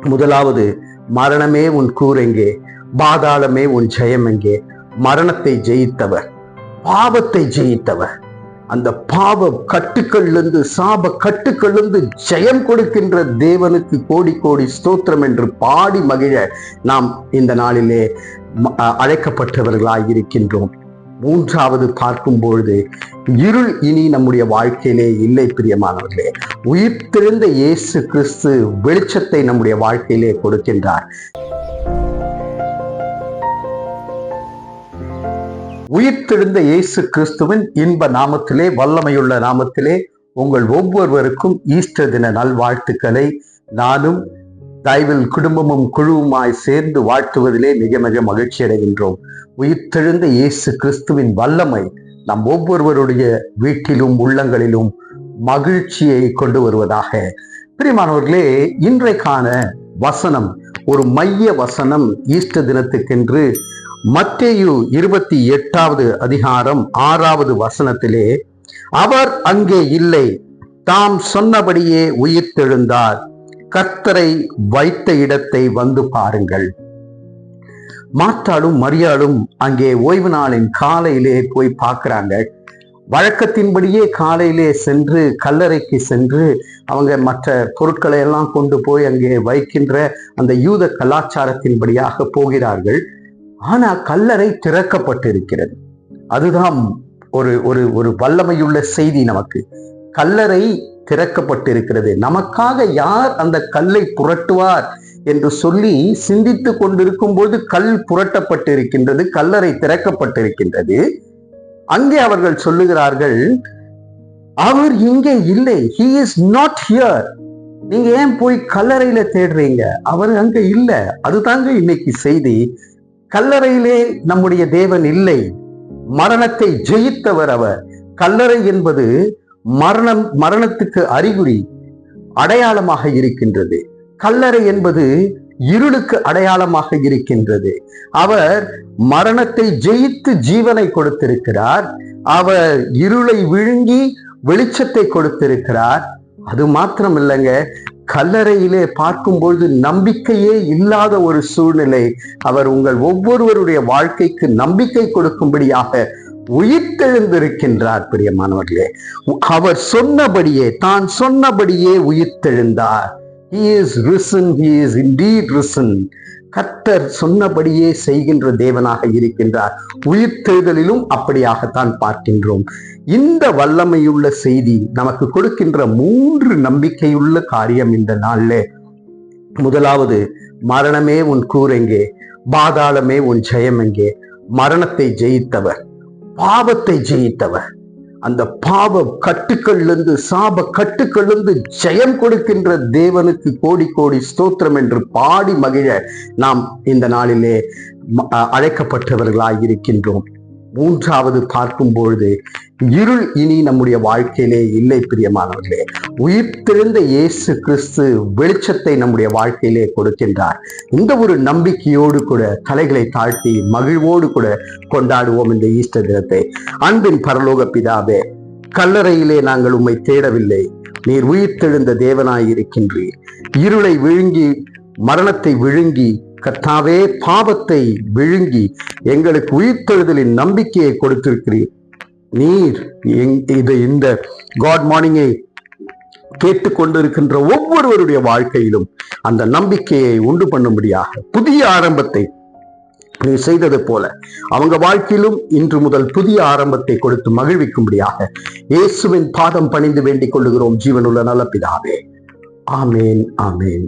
முதலாவது மரணமே உன் கூரெங்கே பாதாளமே உன் ஜெயம் எங்கே மரணத்தை ஜெயித்தவர் பாவத்தை ஜெயித்தவர். அந்த பாவ கட்டுக்களிலிருந்து சாப கட்டுக்களிலிருந்து ஜெயம் கொடுக்கின்ற தேவனுக்கு கோடி கோடி ஸ்தோத்திரம் என்று பாடி மகிழ நாம் இந்த நாளிலே ம- அழைக்கப்பட்டவர்களாய் இருக்கின்றோம் மூன்றாவது பார்க்கும் பொழுது இருள் இனி நம்முடைய வாழ்க்கையிலே இல்லை பிரியமானவர்களே. உயிர்த்திருந்த இயேசு கிறிஸ்து வெளிச்சத்தை நம்முடைய வாழ்க்கையிலே கொடுக்கின்றார். உயிர்த்தெழுந்த இயேசு கிறிஸ்துவின் இன்ப நாமத்திலே வல்லமையுள்ள நாமத்திலே உங்கள் ஒவ்வொருவருக்கும் ஈஸ்டர் தின நல்வாழ்த்துக்களை. நானும் தயவில் குடும்பமும் குழுவுமாய் சேர்ந்து வாழ்த்துவதிலே மிக மிக மகிழ்ச்சி அடைகின்றோம். உயிர்த்தெழுந்த இயேசு கிறிஸ்துவின் வல்லமை நம் ஒவ்வொருவருடைய வீட்டிலும் உள்ளங்களிலும் மகிழ்ச்சியை கொண்டு வருவதாக. பிரிமானவர்களே இன்றைக்கான வசனம் ஒரு மைய வசனம் ஈஸ்டர் தினத்துக்கென்று மத்தேயு இருபத்தி எட்டாவது அதிகாரம் ஆறாவது வசனத்திலே அவர் அங்கே இல்லை தாம் சொன்னபடியே உயிர்த்தெழுந்தார். கர்த்தரை வைத்த இடத்தை வந்து பாருங்கள். மாற்றாலும் மரியாளும் அங்கே ஓய்வு நாளின் காலையிலே போய் பார்க்குறாங்க. வழக்கத்தின்படியே காலையிலே சென்று கல்லறைக்கு சென்று அவங்க மற்ற பொருட்களை எல்லாம் கொண்டு போய் அங்கே வைக்கின்ற அந்த யூத கலாச்சாரத்தின்படியாக போகிறார்கள். ஆனா கல்லறை திறக்கப்பட்டிருக்கிறது. அதுதான் ஒரு ஒரு ஒரு வல்லமையுள்ள செய்தி நமக்கு. கல்லறை திறக்கப்பட்டிருக்கிறது. நமக்காக யார் அந்த கல்லை புரட்டுவார் என்று சொல்லி சிந்தித்து கொண்டிருக்கும் போது கல் புரட்டப்பட்டிருக்கின்றது கல்லறை திறக்கப்பட்டிருக்கின்றது. அங்கே அவர்கள் சொல்லுகிறார்கள் அவர் இங்கே இல்லை. ஹி இஸ் நாட் ஹியர் நீங்க ஏன் போய் கல்லறையில தேடுறீங்க? அவர் அங்க இல்ல. அதுதாங்க இன்னைக்கு செய்தி. கல்லறையிலே நம்முடைய தேவன் இல்லை. மரணத்தை ஜெயித்தவர் அவர். கல்லறை என்பது மரணம் மரணத்துக்கு அறிகுறி அடையாளமாக இருக்கின்றது. கல்லறை என்பது இருளுக்கு அடையாளமாக இருக்கின்றது. அவர் மரணத்தை ஜெயித்து ஜீவனை கொடுத்திருக்கிறார். அவர் இருளை விழுங்கி வெளிச்சத்தை கொடுத்திருக்கிறார். அது மாத்திரம் இல்லைங்க கல்லறையிலே பார்க்கும்பொழுது நம்பிக்கையே இல்லாத ஒரு சூழ்நிலை. அவர் உங்கள் ஒவ்வொருவருடைய வாழ்க்கைக்கு நம்பிக்கை கொடுக்கும்படியாக உயிர்த்தெழுந்திருக்கின்றார் பிரியமானவர்களே. அவர் சொன்னபடியே தான் சொன்னபடியே உயிர்த்தெழுந்தார். He is risen he is indeed risen. சொன்னபடியே செய்கின்ற தேவனாக இருக்கின்றார். உயிர்த்தெழுதலிலும் அப்படியாகத்தான் பார்க்கின்றோம். இந்த வல்லமையுள்ள செய்தி நமக்கு கொடுக்கின்ற மூன்று நம்பிக்கையுள்ள காரியம் இந்த நாள்ல. முதலாவது மரணமே உன் கூரெங்கே பாதாளமே உன் ஜெயம் எங்கே? மரணத்தை ஜெயித்தவர். பாவத்தை ஜெயித்தவர். அந்த பாவ கட்டுக்களிலிருந்து சாப கட்டுக்களிலிருந்து ஜெயம் கொடுக்கின்ற தேவனுக்கு கோடி கோடி ஸ்தோத்திரம் என்று பாடி மகிழ நாம் இந்த நாளிலே ம- அழைக்கப்பட்டவர்களாய் இருக்கின்றோம் மூன்றாவது பார்க்கும் பொழுது இருள் இனி நம்முடைய வாழ்க்கையிலே இல்லை பிரியமானவர்களே. உயிர்த்தெழுந்த இயேசு கிறிஸ்து வெளிச்சத்தை நம்முடைய வாழ்க்கையிலே கொடுக்கின்றார். இந்த ஒரு நம்பிக்கையோடு கூட தலைகளை தாழ்த்தி மகிழ்வோடு கூட கொண்டாடுவோம் இந்த ஈஸ்டர் தினத்தை. அன்பின் பரலோக பிதாவே கல்லறையிலே நாங்கள் உம்மை தேடவில்லை. நீர் உயிர்த்தெழுந்த தேவனாய் இருக்கின்றீர். இருளை விழுங்கி மரணத்தை விழுங்கி கர்த்தாவே பாவத்தை விழுங்கி எங்களுக்கு உயிர்த்தெழுதலின் நம்பிக்கையை கொடுத்திருக்கிறீர். நீர் இது இந்த காட் மார்னிங்கை கேட்டுக்கொண்டிருக்கின்ற ஒவ்வொருவருடைய வாழ்க்கையிலும் அந்த நம்பிக்கையை உண்டு பண்ணும்படியாக புதிய ஆரம்பத்தை நீ செய்தது போல அவங்க வாழ்க்கையிலும் இன்று முதல் புதிய ஆரம்பத்தை கொடுத்து மகிழ்விக்கும்படியாக இயேசுவின் பாதம் பணிந்து வேண்டிக் கொள்ளுகிறோம். ஜீவனுள்ள நல்ல பிதாவே. ஆமேன் ஆமேன்.